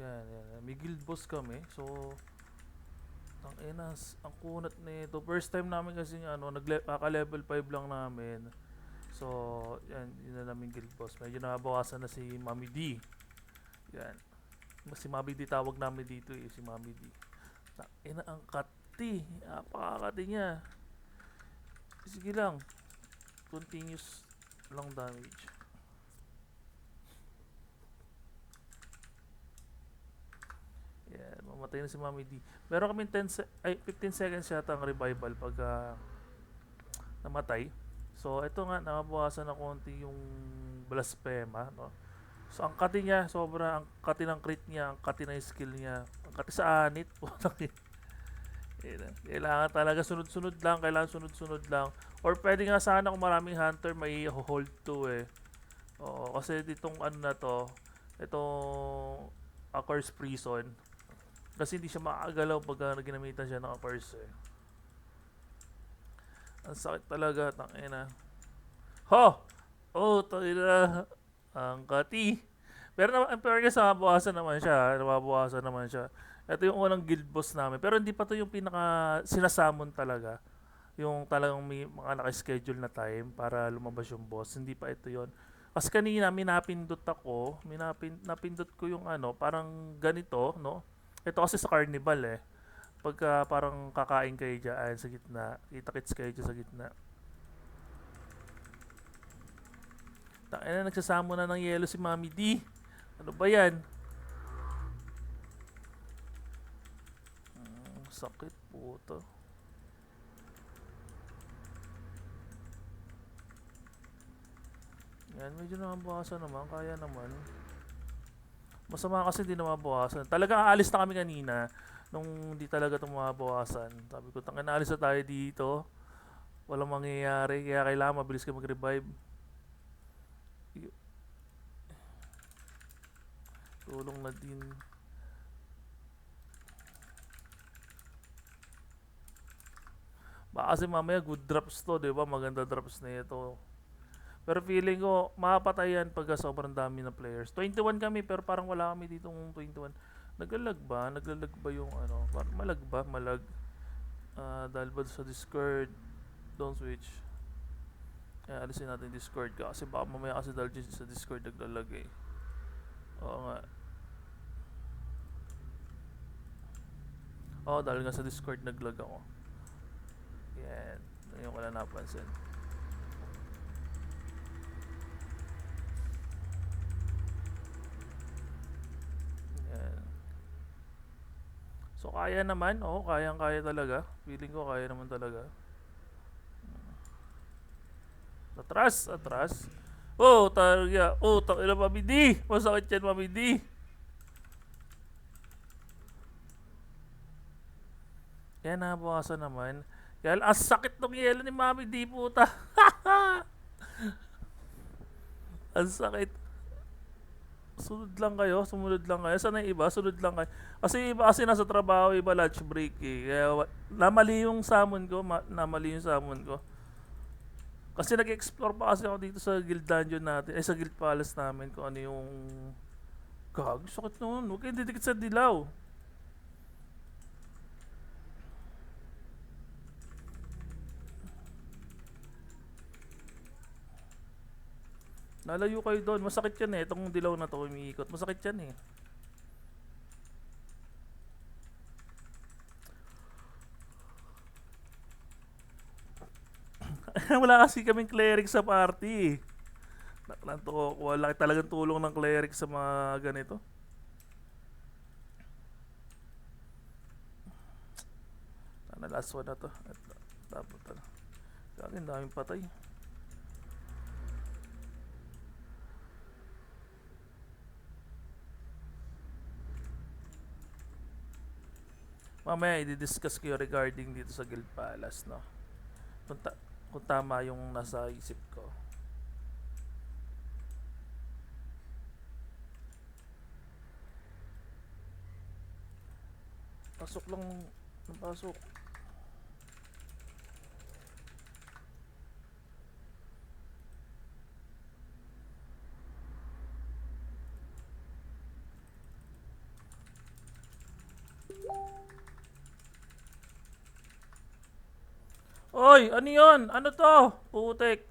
Yan, yan. May guild boss kami. So, ang enas, ang kunat nito. First time namin kasi ano, kaka-level 5 lang namin. So, yan, yun na namin guild boss. Medyo nabawasan na si Mami D. Yan. Si Mami D tawag namin dito eh, si Mami D. Ang ina, ang kati. Napakakati niya. Sige lang. Continuous lang damage. Yeah, mamatay na si Mami D. Meron kami 10 se- ay 15 seconds yata ang revival pag ah, namatay. So ito nga nakabawasan na konti yung blasphema, no. So ang kati niya, sobra ang kati ng crit niya, ang kati ng skill niya, ang kati sa anit. Putang. Kailangan talaga sunod-sunod lang, kailangan sunod-sunod lang. Or pwede nga sana kung maraming hunter may hold to eh. Oo, kasi ditong ano na to, itong Accursed Prison, kasi hindi siya makakagalaw pag uh, ginamitan siya ng Accursed eh. Ang sakit talaga, tangina. Ho! Oh, tangina. Ang kati. Pero naman, pero kasi nababawasan naman siya. Nababawasan naman siya. Ito yung unang guild boss namin. Pero hindi pa to yung pinaka sinasamon talaga. Yung talagang may mga naka-schedule na time para lumabas yung boss. Hindi pa ito yon Kasi kanina, minapindot ako. Minapin, napindot ko yung ano, parang ganito, no? Ito kasi sa carnival eh. Pagka parang kakain kayo dyan sa gitna, kita-kits kayo dyan sa gitna. Tangina, nagsasamo na ng yelo si Mami D. Ano ba yan? Mm, sakit puto. Yan, medyo namabawasan naman. Kaya naman. Masama kasi hindi namabawasan. Talaga aalis na kami kanina nung hindi talaga ito mabawasan. Sabi ko, tangin aalis na tayo dito. Walang mangyayari. Kaya kailangan mabilis ka mag-revive. Tulong na din. Baka kasi mamaya good drops to, di ba? Maganda drops na ito. Pero feeling ko, mapatay yan pagka sobrang dami ng players. 21 kami, pero parang wala kami dito ng 21. Naglalag ba? Naglalag ba yung ano? Parang malag ba? Malag. Ah, dahil ba sa Discord? Don't switch. Kaya alisin natin yung Discord ka. Kasi baka mamaya kasi dahil sa Discord naglalag eh. Oo nga. Oo, dahil nga sa Discord naglag ako. Yan. Ngayon ko lang napansin. So, kaya naman. Oo, kayang-kaya talaga. Feeling ko kaya naman talaga. Atras, atras. Oh, targa. Oh, takila Mami D. Masakit yan, Mami D. Kaya nabawasan naman. Kaya ang sakit ng yelo ni Mami D, puta. ang sakit. Sunod lang kayo, sumunod lang kayo. Sana iba, sunod lang kayo. Kasi iba kasi nasa trabaho, iba lunch break eh. Kaya namali yung summon ko, ma- namali yung summon ko. Kasi nag-explore pa kasi ako dito sa guild dungeon natin, eh sa guild palace namin kung ano yung Gag, sakit noon. Huwag kayong didikit sa dilaw. Lalayo kayo doon. Masakit yan eh. Itong dilaw na to, umiikot. Masakit yan eh. Wala kasi kaming cleric sa party. Naklan to, wala talagang tulong ng cleric sa mga ganito. Sana last one na to. Dapat ano. Kagin daming patay. Mamaya i-discuss ko yung regarding dito sa Guild Palace, no? Kung, ta- kung tama yung nasa isip ko. Pasok lang ng pasok. Oy, ano yun? Ano to? Putek.